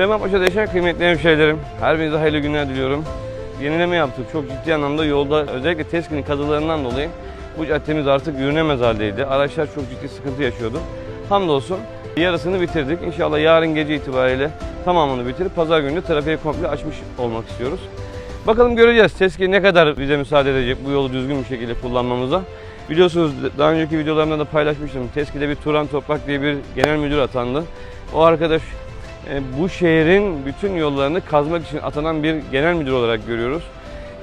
Süleymanpaşa'da yaşayan kıymetli hemşehrilerim, her birinize hayırlı günler diliyorum. Yenileme yaptık. Çok ciddi anlamda yolda özellikle TESKİ'nin kazılarından dolayı bu caddemiz artık yürünemez haldeydi. Araçlar çok ciddi sıkıntı yaşıyordu. Hamdolsun yarısını bitirdik. İnşallah yarın gece itibariyle tamamını bitirip pazar günü trafiğe komple açmış olmak istiyoruz. Bakalım göreceğiz. TESKİ ne kadar bize müsaade edecek bu yolu düzgün bir şekilde kullanmamıza. Biliyorsunuz daha önceki videolarımda da paylaşmıştım. TESKİ'de bir Turan Toprak diye bir genel müdür atandı. O arkadaş bu şehrin bütün yollarını kazmak için atanan bir genel müdür olarak görüyoruz.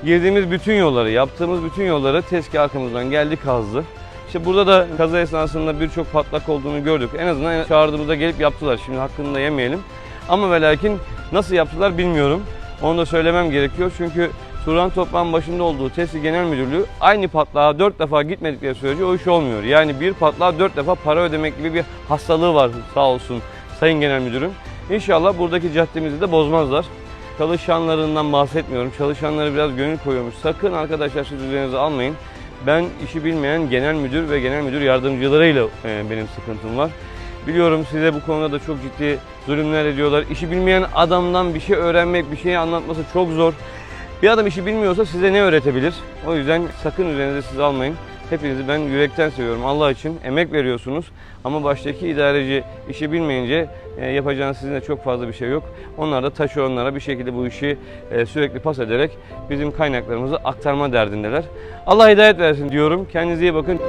Girdiğimiz bütün yolları, yaptığımız bütün yolları TESKİ arkamızdan geldi kazdı. İşte burada da kaza esnasında birçok patlak olduğunu gördük. En azından çağırdığımızda gelip yaptılar. Şimdi hakkını da yemeyelim. Ama ve lakin nasıl yaptılar bilmiyorum. Onu da söylemem gerekiyor. Çünkü Turan Toprak'ın başında olduğu TESKİ Genel Müdürlüğü aynı patlağa dört defa gitmedikleri sürece o iş olmuyor. Yani bir patlağa dört defa para ödemek gibi bir hastalığı var sağ olsun Sayın Genel Müdürüm. İnşallah buradaki caddemizi de bozmazlar. Çalışanlarından bahsetmiyorum. Çalışanları biraz gönül koyuyormuş. Sakın arkadaşlar siz üzerinize almayın. Ben işi bilmeyen genel müdür ve genel müdür yardımcılarıyla e, benim sıkıntım var. Biliyorum size bu konuda da çok ciddi zulümler ediyorlar. İşi bilmeyen adamdan bir şey öğrenmek, bir şeyi anlatması çok zor. Bir adam işi bilmiyorsa size ne öğretebilir? O yüzden sakın üzerinize siz almayın. Hepinizi ben yürekten seviyorum. Allah için emek veriyorsunuz. Ama baştaki idareci işi bilmeyince e, yapacağınız sizin de çok fazla bir şey yok. Onlar da taşeronlara bir şekilde bu işi e, sürekli pas ederek bizim kaynaklarımızı aktarma derdindeler. Allah hidayet versin diyorum. Kendinize iyi bakın.